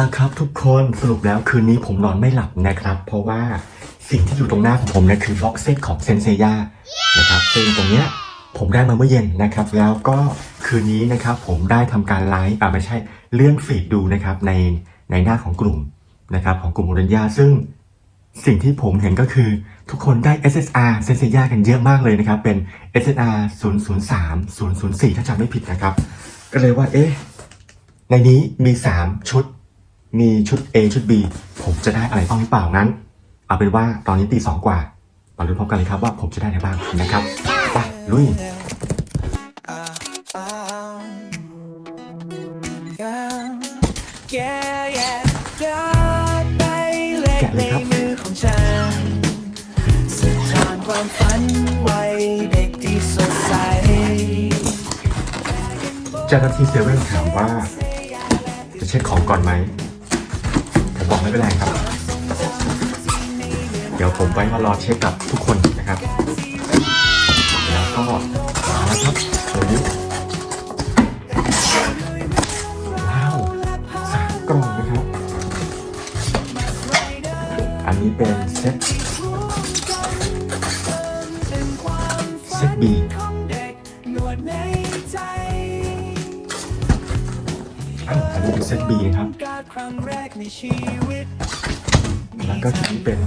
ละครับทุกคนสรุปแล้วคืนนี้ผมนอนไม่หลับนะครับ เพราะว่าสิ่งที่อยู่ตรงหน้าของผมนี่ยคือบ็อกเซตของเซนเซย่านะครับซึ่งตรงเนี้ยผมได้มาเมื่อเย็นนะครับ แล้วก็คืนนี้นะครับ ผมได้ทำการไลฟ์อ่าไม่ใช่เลื่อนฟีดดูนะครับ ในในหน้าของกลุ่มนะครับ ของกลุ่มโมเดนยาซึ่งสิ่งที่ผมเห็นก็คือทุกคนได้ SSR เซนเซียกันเยอะมากเลยนะครับ เป็น SSR 003 004 ถ้าจำไม่ผิดนะครับ ก็เลยว่าเอ๊ะ ในนี้มี 3 ชุด มีชุด A ชุด B ผมจะได้อะไรบ้างหรือเปล่านั้น เอาเป็นว่าตอนนี้ตีสองกว่ามาลุ้นพร้อมกันเลยครับว่าผมจะได้อะไรบ้างนะครับไปลุยแกแยกยอดใบเล็กแกะเลในยครับมือของฉันสะท้อนความฝันวัยเด็กที่สดใสเจ้าหน้าที่เซเว่นถามว่า จะเช็คของก่อนไหมผม บอกไม่เป็นไรครับ เดี๋ยวผมไว้มารอเช็คกับทุกคนนะครับ แล้วก็มาแล้วครับตัวนี้ว้าวสามกล่องนะครับ อันนี้เป็นเซ็ตเซ็ตบีอ้าวอันนี้เป็นเซ็ตบีนะครับ ครั้งแรกในชีวิตแล้วก็ชุดนี้เป็น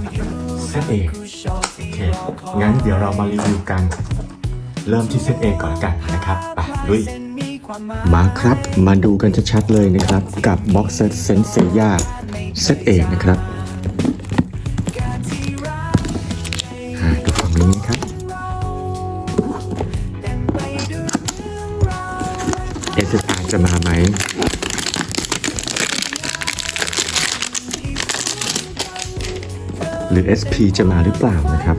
เซตเอผู้โชคโอที่เครอคอยงั้นเดี๋ยวเรามารีวิวกัน เริ่มที่เซตเอก่อนละกันนะครับไปลุยเส้นมีความหมายมาครับ มาดูกันชัดๆเลยนะครับ กับบ็อกเซตเซนเซียเซตเอนะครับหาดูฝั่งนี้นะครับ หรือ SP จะมาหรือเปล่านะครับ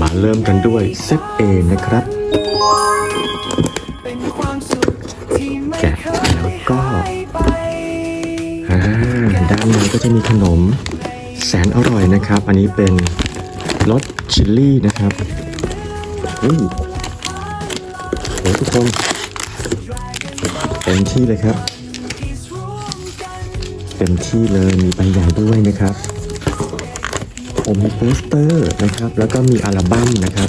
มาเริ่มกันด้วยเซต A นะครับ แกะแล้วก็ฮ่าด้านในก็จะมีขนม แสนอร่อยนะครับ อันนี้เป็นรสชิลลี่นะครับอุ้ยโอ้ทุกคนเต็มที่เลยครับเต็มที่เลยมีใบใหญ่ด้วยนะครับผมมีโปสเตอร์นะครับ แล้วก็มีอัลบั้มนะครับ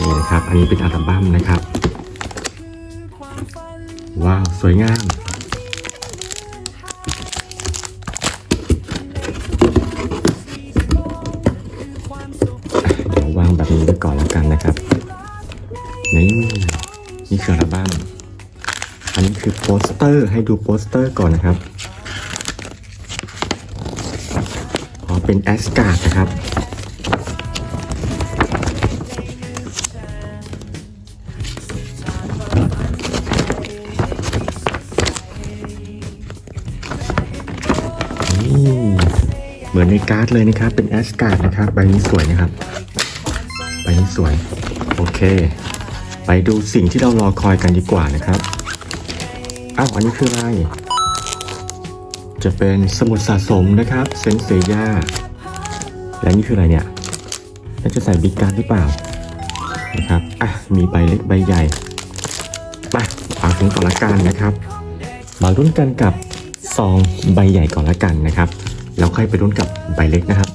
นี่นะครับ อันนี้เป็นอัลบั้มนะครับ ว้าว สวยงาม นี่คืออัลบั้มอันนี้คือโปสเตอร์ให้ดูโปสเตอร์ก่อนนะครับอ๋อเป็นแอสการ์ดนะครับนี่เหมือนในการ์ดเลยนะครับ เป็นแอสการ์ดนะครับ ใบนี้สวยนะครับ ใบนี้สวย โอเค ไปดูสิ่งที่เรารอคอยกันดีกว่านะครับ อ้าว อันนี้คืออะไร จะเป็นสมุดสะสมนะครับ เซนเซียาและนี่คืออะไรเนี่ยแล้วจะใส่บิ๊กการ์ดหรือเปล่า นะครับ อะ มีใบเล็กใบใหญ่มาฟังถึงก่อนละกันนะครับ มาลุ้นกันกับซองใบใหญ่ก่อนละกันนะครับ แล้วค่อยไปลุ้นกับใบเล็กนะครับ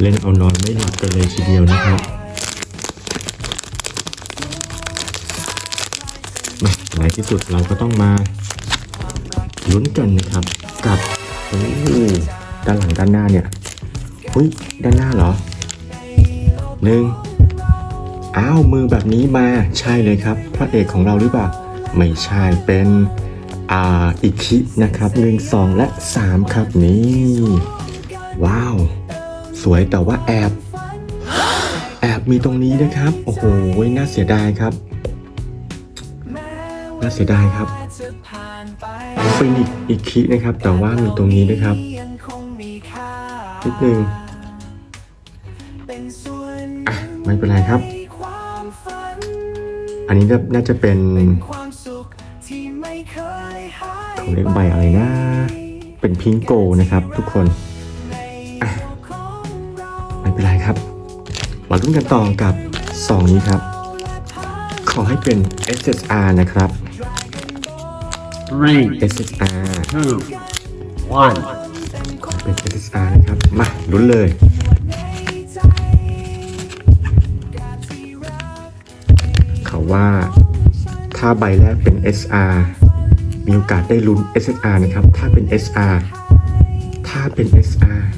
เล่นเอานอนไม่หลับกันเลยทีเดียวนะครับมาในที่สุดเราก็ต้องมาลุ้นกันนะครับ กับโอ้ด้านหลังด้านหน้าเนี่ยอุ้ยด้านหน้าเหรอหนึ่งอ้าวมือแบบนี้มาใช่เลยครับ พระเอกของเราหรือเปล่า ไม่ใช่เป็นอ่าอิคินะครับหนึ่งสองและสามครับนี่ ว้าว สวยแต่ว่าแอบ แอบมีตรงนี้นะครับ โอ้โหน่าเสียดายครับ น่าเสียดายครับจะผ่านไปเป็นอีกอีกคินะครับ แต่ว่ามีตรงนี้นะครับนิดนึงอะไม่เป็นไรครับ อันนี้น่าจะเป็นเขาเรียกใบอะไรนะ เป็นพิงโกนะครับทุกคน เป็นไรครับ มาลุ้นกันต่อกับซองนี้ครับ ขอให้เป็น SSR นะครับ Three, SSR two, one. ขอให้เป็น SSR นะครับ มาลุ้นเลย เขาว่าถ้าใบแรกเป็น SR มีโอกาสได้ลุ้น SSR นะครับ ถ้าเป็น SR ถ้าเป็น SR เอาแล้ว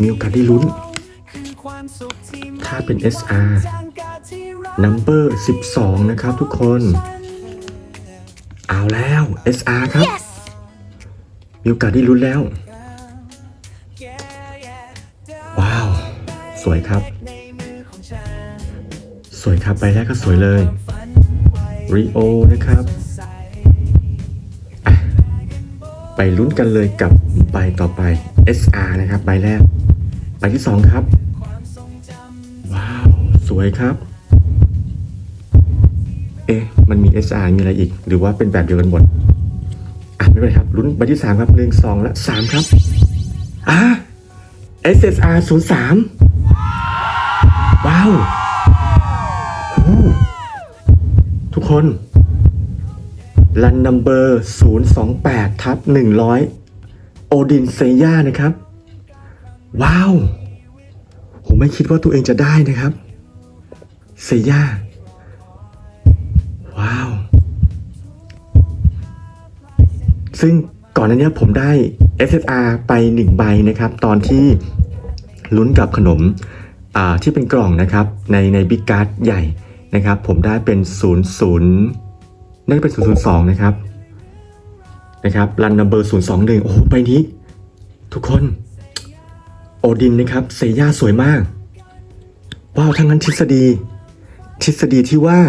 มีโอกาสได้ลุ้นความสุขที่ถ้าเป็น SR จางกาที่เรา number 12 นะครับทุกคน เอาแล้ว SR ครับ มีโอกาสได้ลุ้นแล้ว ว้าว สวยครับในมือของฉันสวยครับใบแรกก็สวยเลยฝันไว้ Rio นะครับ ลุ้นกันเลยกับใบต่อไป SR นะครับ ใบแรก ใบที่2ครับ ว้าว สวยครับ เอ๊ะ มันมี SR มีอะไรอีก หรือว่าเป็นแบบเดียวกันหมด อะ ไม่เป็นไรครับ ลุ้นใบที่3ครับหนึ่งสองและสามครับ อะ SSR 0 3ว้าวอู้ทุกคน รันนัมเบอร์028ทับ100 โอดินเซย่านะครับ ว้าว ผมไม่คิดว่าตัวเองจะได้นะครับ เซย่า ว้าว ซึ่งก่อนหน้านี้ผมได้ SSR ไปหนึ่งใบนะครับ ตอนที่ลุ้นกับขนมอ่าที่เป็นกล่องนะครับ ในในบิ๊กการ์ดใหญ่นะครับ ผมได้เป็น 00 น่าจะเป็น 002 นะครับ นะครับ รันนัมเบอร์ 021 โอ้โห ใบนี้ ทุกคน โอดินนะครับ เซย่าสวยมาก ว้าว ทั้งนั้นทฤษฎี ทฤษฎีที่ว่า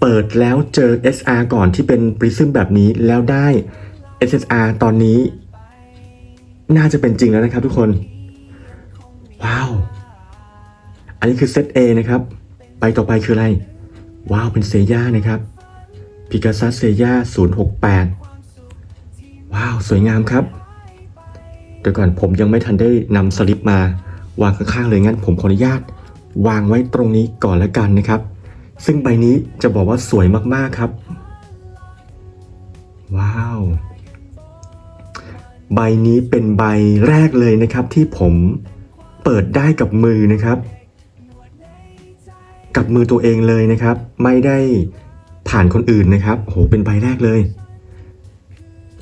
เปิดแล้วเจอ SR ก่อนที่เป็นปริซึมแบบนี้ แล้วได้ SSR ตอนนี้ น่าจะเป็นจริงแล้วนะครับทุกคน ว้าว อันนี้คือเซต A นะครับ ไปต่อไปคืออะไร ว้าว เป็นเซย่านะครับ พิกาซัสเซย่า068 ว้าว สวยงามครับ เดี๋ยวก่อนผมยังไม่ทันได้นำสลิปมาวางข้างๆเลยงั้นผมขออนุญาต วางไว้ตรงนี้ก่อนแล้วกันนะครับ ซึ่งใบนี้จะบอกว่าสวยมากๆครับ ว้าว ใบนี้เป็นใบแรกเลยนะครับที่ผมเปิดได้กับมือนะครับ กับมือตัวเองเลยนะครับ ไม่ได้ ผ่านคนอื่นนะครับโหเป็นใบแรกเลย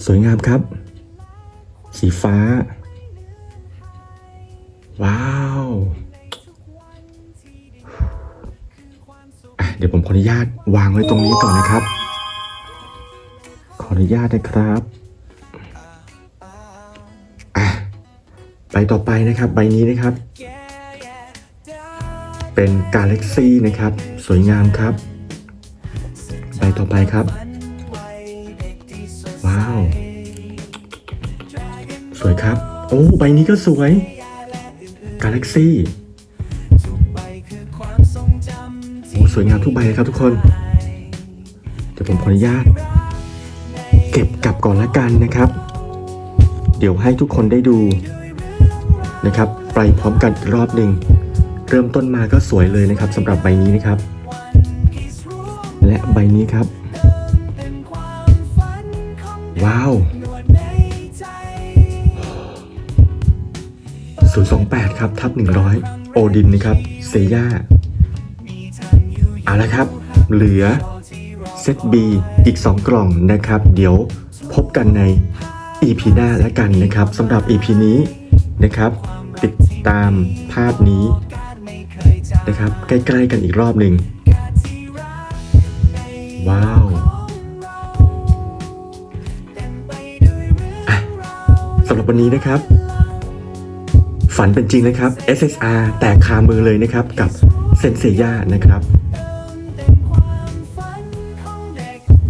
สวยงามครับ สีฟ้า ว้าวเดี๋ยวผมขออนุญาตวางไว้ตรงนี้ก่อนนะครับ ขออนุญาตนะครับใบต่อไปนะครับใบนี้นะครับ เป็นกาแล็กซี่นะครับ สวยงามครับ ใบต่อไปครับ ว้าว สวยครับ โอ้ใบนี้ก็สวย Galaxy โอ้สวยงามทุกใบเลยครับทุกคน เดี๋ยวผมขออนุญาต เก็บกลับก่อนละกันนะครับ เดี๋ยวให้ทุกคนได้ดูนะครับ ไปพร้อมกันอีกรอบหนึ่ง เริ่มต้นมาก็สวยเลยนะครับสำหรับใบนี้นะครับ และใบนี้ครับ ว้าว 028 ครับ ทับ 100 โอดินนะครับ เซย่าเอาละครับ เหลือเซต B อีก 2 กล่องนะครับ เดี๋ยวพบกันใน EP หน้าแล้วกันนะครับสำหรับ EP นี้นะครับ ติดตามภาพนี้นะครับ ใกล้ ๆ กันอีกรอบหนึ่ง ว้าวสำหรับวันนี้นะครับ ฝันเป็นจริงนะครับ SSR แตกคามือเลยนะครับกับเซนเซียนะครับ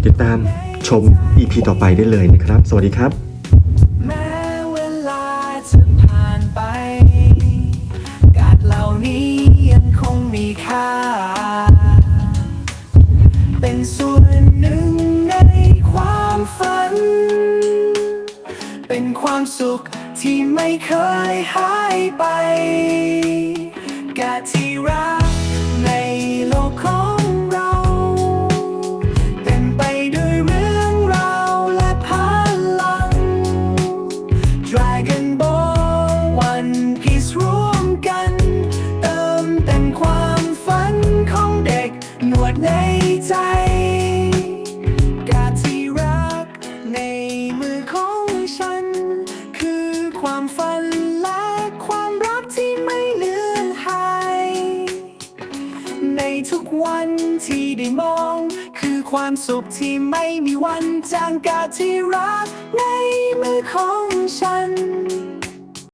ติดตามชม EP ต่อไปได้เลยนะครับ สวัสดีครับเหล่านี้ยังคงมีค่า สุขที่ไม่เคยหายไปแก่ที่รัก ความสุขที่ไม่มีวันจางกาที่รักในมือของฉัน